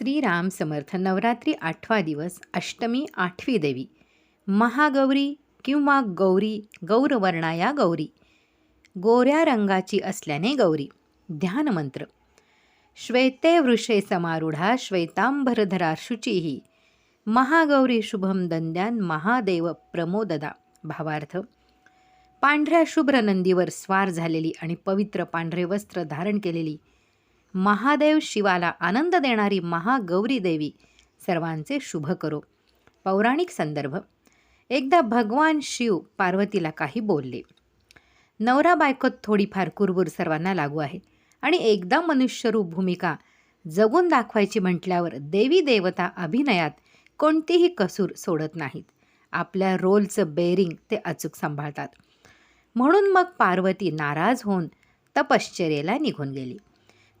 श्रीराम समर्थ नवरात्री आठवा दिवस अष्टमी आठवी देवी. महागौरी किंवा गौरी गौरवर्णा गौरी. गोऱ्या रंगाची असल्याने गौरी. ध्यानमंत्र श्वेते वृषे समारूढा श्वेतांबरधरा शुचिही महागौरी शुभम दंद्यान महादेव प्रमोददा. भावार्थ. पांढऱ्या शुभ्र नंदीवर स्वार झालेली आणि पवित्र पांढरे वस्त्र धारण केलेली महादेव शिवाला आनंद देणारी महागौरी देवी. सर्वांचे शुभ करो. पौराणिक संदर्भ. एकदा भगवान शिव पार्वतीला काही बोलले. नवरा बायकोत थोडीफार कुरबुर सर्वांना लागू आहे आणि एकदा मनुष्यरूप भूमिका जगून दाखवायची म्हटल्यावर देवी देवता अभिनयात कोणतीही कसूर सोडत नाहीत. आपल्या रोलचं बेरिंग ते अचूक सांभाळतात. म्हणून मग पार्वती नाराज होऊन तपश्चर्येला निघून गेली.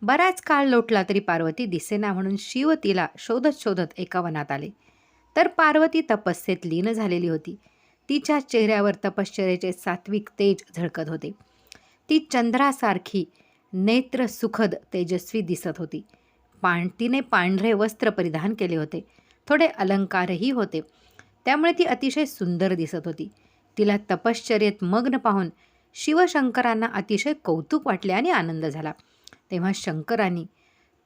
बराच काळ लोटला तरी पार्वती दिसेना म्हणून शिव तिला शोधत शोधत एका वनात आले. तर पार्वती तपस्येत लीन झालेली होती. तिच्या चेहऱ्यावर तपश्चर्याचे सात्विक तेज झळकत होते. ती चंद्रासारखी नेत्र सुखद तेजस्वी दिसत होती. पाण तिने पांढरे वस्त्र परिधान केले होते. थोडे अलंकारही होते. त्यामुळे ती अतिशय सुंदर दिसत होती. तिला तपश्चर्येत मग्न पाहून शिवशंकरांना अतिशय कौतुक वाटले आणि आनंद झाला. तेव्हा शंकरांनी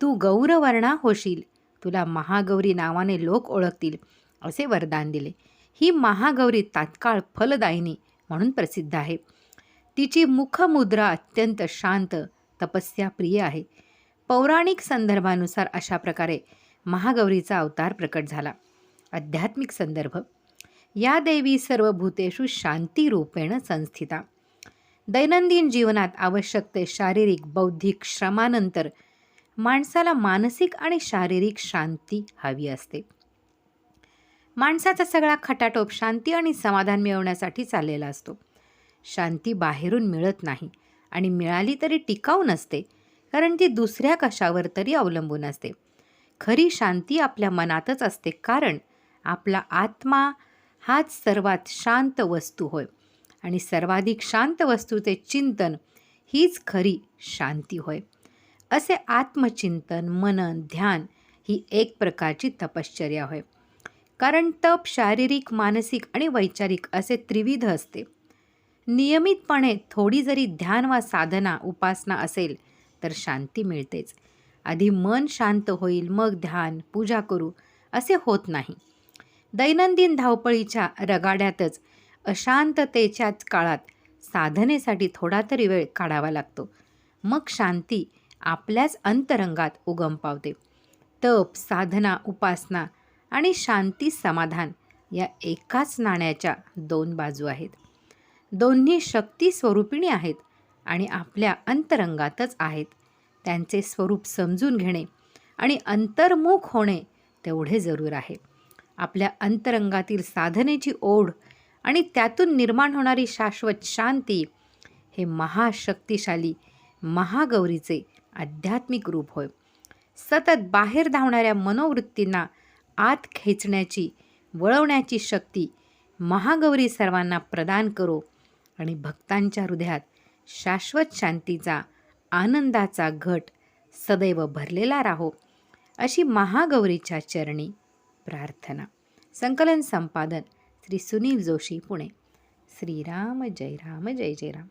तू गौरवर्णा होशील. तुला महागौरी नावाने लोक ओळखतील. असे वरदान दिले. ही महागौरी तात्काळ फलदायिनी म्हणून प्रसिद्ध आहे. तिची मुखमुद्रा अत्यंत शांत तपस्या प्रिय आहे. पौराणिक संदर्भानुसार अशा प्रकारे महागौरीचा अवतार प्रकट झाला. आध्यात्मिक संदर्भ. या देवी सर्व भूतेषु शांतीरूपेण संस्थिता. दैनंदिन जीवनात आवश्यक ते शारीरिक बौद्धिक श्रमानंतर माणसाला मानसिक आणि शारीरिक शांती हवी असते. माणसाचा सगळा खटाटोप शांती आणि समाधान मिळवण्यासाठी चाललेला असतो. शांती बाहेरून मिळत नाही आणि मिळाली तरी टिकाऊ नसते कारण ती दुसऱ्या कशावर तरी अवलंबून असते. खरी शांती आपल्या मनातच असते कारण आपला आत्मा हाच सर्वात शांत वस्तू होय. आणि सर्वाधिक शांत वस्तूचे चिंतन हीच खरी शांती होय. असे आत्मचिंतन मनन ध्यान ही एक प्रकारची तपश्चर्या होय. कारण तप शारीरिक मानसिक आणि वैचारिक असे त्रिविध असते. नियमितपणे थोडी जरी ध्यान वा साधना उपासना असेल तर शांती मिळतेच. आधी मन शांत होईल मग ध्यान पूजा करू असे होत नाही. दैनंदिन धावपळीच्या रगाड्यातच अशांततेच्याच काळात साधनेसाठी थोडा तरी वेळ काढावा लागतो. मग शांती आपल्याच अंतरंगात उगम पावते. तप साधना उपासना आणि शांती समाधान या एकाच नाण्याच्या दोन बाजू आहेत. दोन्ही शक्ती स्वरूपिणी आहेत आणि आपल्या अंतरंगातच आहेत. त्यांचे स्वरूप समजून घेणे आणि अंतर्मुख होणे तेवढे जरूर आहे. आपल्या अंतरंगातील साधनेची ओढ आणि त्यातून निर्माण होणारी शाश्वत शांती हे महाशक्तिशाली महागौरीचे आध्यात्मिक रूप होय. सतत बाहेर धावणाऱ्या मनोवृत्तींना आत खेचण्याची वळवण्याची शक्ती महागौरी सर्वांना प्रदान करो आणि भक्तांच्या हृदयात शाश्वत शांतीचा आनंदाचा घट सदैव भरलेला राहो अशी महागौरीच्या चरणी प्रार्थना. संकलन संपादन श्री सुनील जोशी पुणे. श्रीराम जय राम जय जय राम.